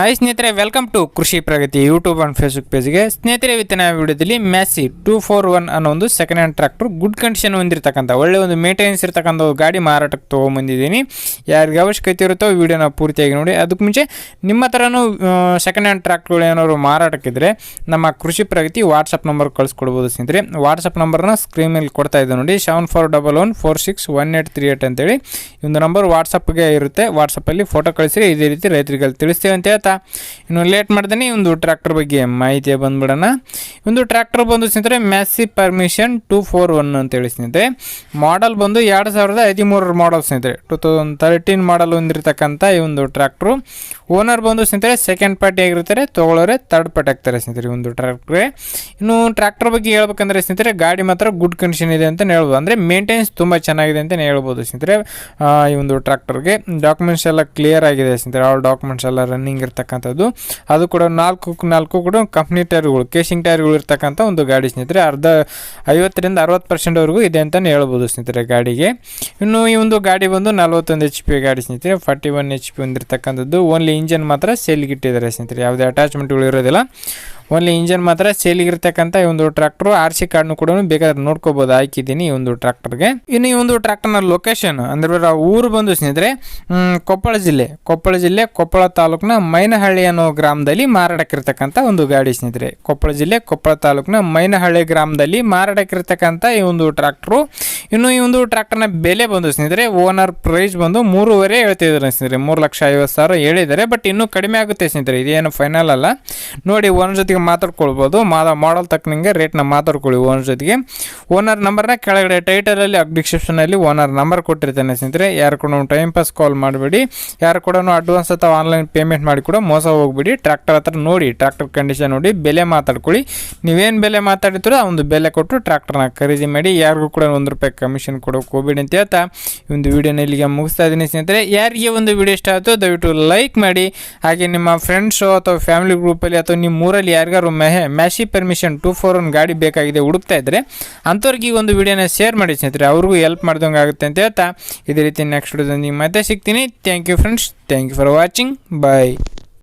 Hi ಸ್ನೇಹಿತರೆ welcome to Krishi Pragati YouTube and Facebook ಪೇಜ್ಗೆ ಸ್ನೇಹಿತರೆ, ಇವತ್ತಿನ ವಿಡಿಯೋದಲ್ಲಿ ಮ್ಯಾಸಿ ಟೂ ಫೋರ್ ಒನ್ ಅನ್ನೋ ಒಂದು second hand tractor good condition ಹೊಂದಿರತಕ್ಕಂಥ, ಒಳ್ಳೆ ಒಂದು ಮೇಂಟೆನೆನ್ಸ್ ಇರತಕ್ಕಂಥ ಒಂದು ಗಾಡಿ ಮಾರಾಟಕ್ಕೆ ತೊಗೊಂಬಂದಿದ್ದೀನಿ. ಯಾರಿಗೆ ಅವಶ್ಯಕತೆ ಇರುತ್ತೋ ವಿಡಿಯೋನ ಪೂರ್ತಿಯಾಗಿ ನೋಡಿ. ಅದಕ್ಕೆ ಮುಂಚೆ ನಿಮ್ಮ ಥರನೂ ಸೆಕೆಂಡ್ ಹ್ಯಾಂಡ್ ಟ್ರ್ಯಾಕ್ಟ್ರುಗಳು ಏನಾದ್ರು ಮಾರಾಟಕ್ಕಿದ್ರೆ ನಮ್ಮ ಕೃಷಿ ಪ್ರಗತಿ ವಾಟ್ಸಪ್ ನಂಬರ್ ಕಳಿಸ್ಕೊಡ್ಬೋದು ಸ್ನೇಹಿತರೆ. ವಾಟ್ಸಪ್ ನಂಬರ್ನ ಸ್ಕ್ರೀನ್ ಮೇಲೆ ಕೊಡ್ತಾ ಇದ್ದೆ ನೋಡಿ. Seven four double one four six one eight three eight ಅಂತೇಳಿ. ಒಂದು ನಂಬರ್ ವಾಟ್ಸಪ್ಗೆ ಇರುತ್ತೆ. ವಾಟ್ಸಪ್ಪಲ್ಲಿ ಫೋಟೋ ಕಳಿಸಿರಿ. ಇದೇ ರೀತಿ ರೈತರಿಗೆ ತಿಳಿಸ್ತೇವೆ ಅಂತ ಹೇಳ್ತಾ ಇನ್ನು ಲೇಟ್ ಮಾಡ್ದೇನೆ ಒಂದು ಟ್ರ್ಯಾಕ್ಟರ್ ಬಗ್ಗೆ ಮಾಹಿತಿ ಬಂದ್ಬಿಡೋಣ. ಒಂದು ಟ್ರ್ಯಾಕ್ಟರ್ ಬಂದು ಸ್ನೇಹಿತರೆ Massey Ferguson two four one ಅಂತೇಳಿ ಸ್ನೇಹಿತರೆ. ಮಾಡಲ್ ಬಂದು ಎರಡು ಸಾವಿರದ ಹದಿಮೂರರ ಮಾಡಲ್ ಸ್ನೇಹಿತರೆ. ಟೂ ತೌಸಂಡ್ ತರ್ಟೀನ್ ಮಾಡಲ್ ಹೊಂದಿರತಕ್ಕಂಥ ಈ ಒಂದು ಟ್ರ್ಯಾಕ್ಟ್ರು ಓನರ್ ಬಂದು ಸ್ನೇಹಿತರೆ ಸೆಕೆಂಡ್ ಪಾರ್ಟಿ ಆಗಿರ್ತಾರೆ ತೊಗೊಳೋರೆ ತರ್ಡ್ ಪಾರ್ಟಿ ಆಗ್ತಾರೆ ಸ್ನೇಹಿತರೆ ಒಂದು ಟ್ರ್ಯಾಕ್ಟ್ರೆ ಇನ್ನು ಟ್ರ್ಯಾಕ್ಟರ್ ಬಗ್ಗೆ ಹೇಳ್ಬೇಕಂದ್ರೆ ಸ್ನೇಹಿತರೆ, ಗಾಡಿ ಮಾತ್ರ ಗುಡ್ ಕಂಡೀಷನ್ ಇದೆ ಅಂತ ಹೇಳ್ಬೋದು. ಅಂದರೆ ಮೇಂಟೆನೆನ್ಸ್ ತುಂಬ ಚೆನ್ನಾಗಿದೆ ಅಂತ ಹೇಳ್ಬೋದು ಸ್ನೇಹಿತರೆ ಈ ಒಂದು ಟ್ರ್ಯಾಕ್ಟರ್ಗೆ ಡಾಕ್ಯುಮೆಂಟ್ಸ್ ಎಲ್ಲ ಕ್ಲಿಯರ್ ಆಗಿದೆ ಸ್ನೇಹಿತರೆ ಆಲ್ ಡಾಕ್ಯುಮೆಂಟ್ಸ್ ಎಲ್ಲ ರನ್ನಿಂಗ್ ಇರ್ತಕ್ಕಂಥದ್ದು. ಅದು ಕೂಡ ನಾಲ್ಕು ನಾಲ್ಕು ಕೂಡ ಕಂಪ್ನಿ ಟೈರ್ಗಳು ಕೇಸಿಂಗ್ ಟೈರ್ಗಳು ಇರ್ತಕ್ಕಂಥ ಒಂದು ಗಾಡಿ ಸ್ನೇಹಿತರೆ. ಅರ್ಧ ಐವತ್ತರಿಂದ ಅರವತ್ತು ಪರ್ಸೆಂಟ್ವರೆಗೂ ಇದೆ ಅಂತಲೇ ಹೇಳ್ಬೋದು ಸ್ನೇಹಿತರೆ ಗಾಡಿಗೆ. ಇನ್ನು ಈ ಒಂದು ಗಾಡಿ ಬಂದು ನಲ್ವತ್ತೊಂದು ಎಚ್ ಪಿ ಗಾಡಿ ಸ್ನೇಹಿತರೆ. ಫಾರ್ಟಿ ಒನ್ ಎಚ್ ಪಿ ಹೊಂದಿರತಕ್ಕಂಥದ್ದು. ಓನ್ಲಿ ಇಂಜನ್ ಮಾತ್ರ ಸೇಲ್ಗೆ ಇಟ್ಟಿದ್ದಾರೆ ಸ್ನೇಹಿತರೆ. ಯಾವುದೇ ಅಟ್ಯಾಚ್ಮೆಂಟ್ಗಳು ಇರೋದಿಲ್ಲ. ಓನ್ಲಿ ಇಂಜನ್ ಮಾತ್ರ ಸೇಲಿಗಿರ್ತಕ್ಕಂಥ ಈ ಒಂದು ಟ್ರಾಕ್ಟರ್ ಆರ್ ಸಿ ಕಾರ್ಡ್ನು ಕೂಡ ಬೇಕಾದ್ರೆ ನೋಡ್ಕೋಬೋದು. ಹಾಕಿದ್ದೀನಿ ಈ ಒಂದು ಟ್ರ್ಯಾಕ್ಟರ್ಗೆ. ಇನ್ನು ಈ ಒಂದು ಟ್ರ್ಯಾಕ್ಟರ್ನ ಲೊಕೇಶನ್ ಅಂದ್ರೆ ಊರು ಬಂದು ಸ್ನೇಹಿತರೆ ಕೊಪ್ಪಳ ಜಿಲ್ಲೆ. ಕೊಪ್ಪಳ ಜಿಲ್ಲೆ, ಕೊಪ್ಪಳ ತಾಲೂಕಿನ ಮೈನಹಳ್ಳಿ ಅನ್ನೋ ಗ್ರಾಮದಲ್ಲಿ ಮಾರಾಟಕ್ಕಿರ್ತಕ್ಕಂಥ ಒಂದು ಗಾಡಿ ಸ್ನೇಹಿತರೆ. ಕೊಪ್ಪಳ ಜಿಲ್ಲೆ, ಕೊಪ್ಪಳ ತಾಲೂಕಿನ ಮೈನಹಳ್ಳಿ ಗ್ರಾಮದಲ್ಲಿ ಮಾರಾಟಕ್ಕಿರ್ತಕ್ಕಂಥ ಈ ಒಂದು ಟ್ರ್ಯಾಕ್ಟ್ರು. ಇನ್ನು ಈ ಒಂದು ನ ಬೆಲೆ ಬಂದು ಸ್ನೇಹಿತರೆ, ಓನರ್ ಪ್ರೈಸ್ ಬಂದು ಮೂರುವರೆ ಹೇಳ್ತಿದ್ದಾರೆ ಸ್ನೇಹಿತರೆ. ಮೂರು ಲಕ್ಷ ಐವತ್ತು ಸಾವಿರ ಹೇಳಿದ್ದಾರೆ, ಬಟ್ ಇನ್ನೂ ಕಡಿಮೆ ಆಗುತ್ತೆ ಸ್ನೇಹಿತರೆ. ಇದೇನು ಫೈನಲ್ ಅಲ್ಲ. ನೋಡಿ, ಓನರ್ ಜೊತೆಗೆ ಮಾತಾಡ್ಕೊಳ್ಬೋದು. ಮಾದ ಮಾಡಲ್ ತಕ್ಕನಂಗೆ ರೇಟ್ನ ಮಾತಾಡ್ಕೊಳ್ಳಿ ಓನರ್ ಜೊತೆಗೆ. ಓನರ್ ನಂಬರ್ನ ಕೆಳಗಡೆ ಟೈಟಲಲ್ಲಿ ಡಿಸ್ಕ್ರಿಪ್ಷನಲ್ಲಿ ಓನರ್ ನಂಬರ್ ಕೊಟ್ಟಿರ್ತಾನೆ ಸ್ನೇಹಿತರೆ. ಯಾರು ಕೂಡ ಟೈಮ್ ಪಾಸ್ ಕಾಲ್ ಮಾಡಬೇಡಿ. ಯಾರು ಕೂಡ ಅಡ್ವಾನ್ಸ್ ಅಥವಾ ಆನ್ಲೈನ್ ಪೇಮೆಂಟ್ ಮಾಡಿ ಕೂಡ ಮೋಸ ಹೋಗ್ಬಿಡಿ. ಟ್ರ್ಯಾಕ್ಟರ್ ಹತ್ರ ನೋಡಿ ಟ್ರ್ಯಾಕ್ಟರ್ ಕಂಡೀಷನ್ ನೋಡಿ, ಬೆಲೆ ಮಾತಾಡ್ಕೊಳ್ಳಿ. ನೀವೇನು ಬೆಲೆ ಮಾತಾಡ್ತೀರೋ ಆ ಒಂದು ಬೆಲೆ ಕೊಟ್ಟು ಟ್ರ್ಯಾಕ್ಟರ್ನ ಖರೀದಿ ಮಾಡಿ, ಯಾರಿಗೂ ಕೂಡ ಒಂದು ರೂಪಾಯಿ ಕಮಿಷನ್ ಕೊಡೋಕೆ ಹೋಗ್ಬೇಡಿ ಅಂತ ಹೇಳ್ತಾ ಈ ಒಂದು ವಿಡಿಯೋನ ಇಲ್ಲಿಗೆ ಮುಗಿಸ್ತಾ ಇದ್ದೀನಿ ಸ್ನೇಹಿತರೆ. ಯಾರಿಗೆ ಒಂದು ವಿಡಿಯೋ ಇಷ್ಟ ಆಯಿತು ದಯವಿಟ್ಟು ಲೈಕ್ ಮಾಡಿ. ಹಾಗೆ ನಿಮ್ಮ ಫ್ರೆಂಡ್ಸು ಅಥವಾ ಫ್ಯಾಮಿಲಿ ಗ್ರೂಪಲ್ಲಿ ಅಥವಾ ನಿಮ್ಮ ಊರಲ್ಲಿ ಯಾರಿಗಾರು ಮೆಹೆ Massey Ferguson two four one ಗಾಡಿ ಬೇಕಾಗಿದೆ ಹುಡುಕ್ತಾ ಇದ್ದರೆ ಅಂಥವ್ರಿಗೆ ಈ ಒಂದು ವಿಡಿಯೋನ ಶೇರ್ ಮಾಡಿ ಸ್ನೇಹಿತರೆ, ಅವ್ರಿಗೂ ಹೆಲ್ಪ್ ಮಾಡ್ದಂಗೆ ಆಗುತ್ತೆ ಅಂತ ಹೇಳ್ತಾ ಇದೇ ರೀತಿ ನೆಕ್ಸ್ಟ್ ವಿಡಿಯೋದಲ್ಲಿ ಮತ್ತೆ ಸಿಗ್ತೀನಿ. Thank you friends thank you for watching bye